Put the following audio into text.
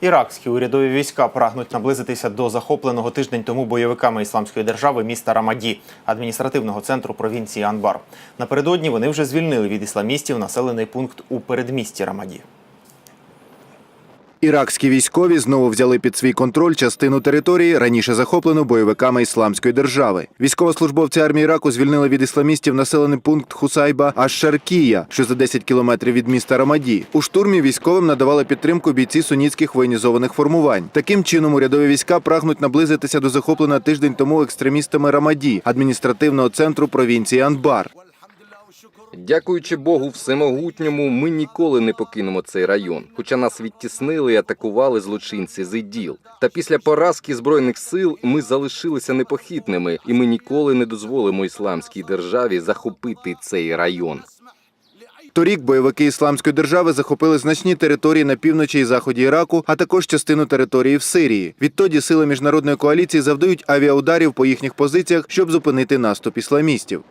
Іракські урядові війська прагнуть наблизитися до захопленого тиждень тому бойовиками ісламської держави міста Рамаді, адміністративного центру провінції Анбар. Напередодні вони вже звільнили від ісламістів населений пункт у передмісті Рамаді. Іракські військові знову взяли під свій контроль частину території, раніше захоплену бойовиками ісламської держави. Військовослужбовці армії Іраку звільнили від ісламістів населений пункт Хусайба Аш-Шаркія, що за 10 кілометрів від міста Рамаді. У штурмі військовим надавали підтримку бійці сунітських воєнізованих формувань. Таким чином, урядові війська прагнуть наблизитися до захопленого тиждень тому екстремістами Рамаді, адміністративного центру провінції Анбар. Дякуючи Богу всемогутньому, ми ніколи не покинемо цей район, хоча нас відтіснили і атакували злочинці з іділ. Та після поразки збройних сил ми залишилися непохитними, і ми ніколи не дозволимо ісламській державі захопити цей район. Торік бойовики ісламської держави захопили значні території на півночі і заході Іраку, а також частину території в Сирії. Відтоді сили міжнародної коаліції завдають авіаударів по їхніх позиціях, щоб зупинити наступ ісламістів.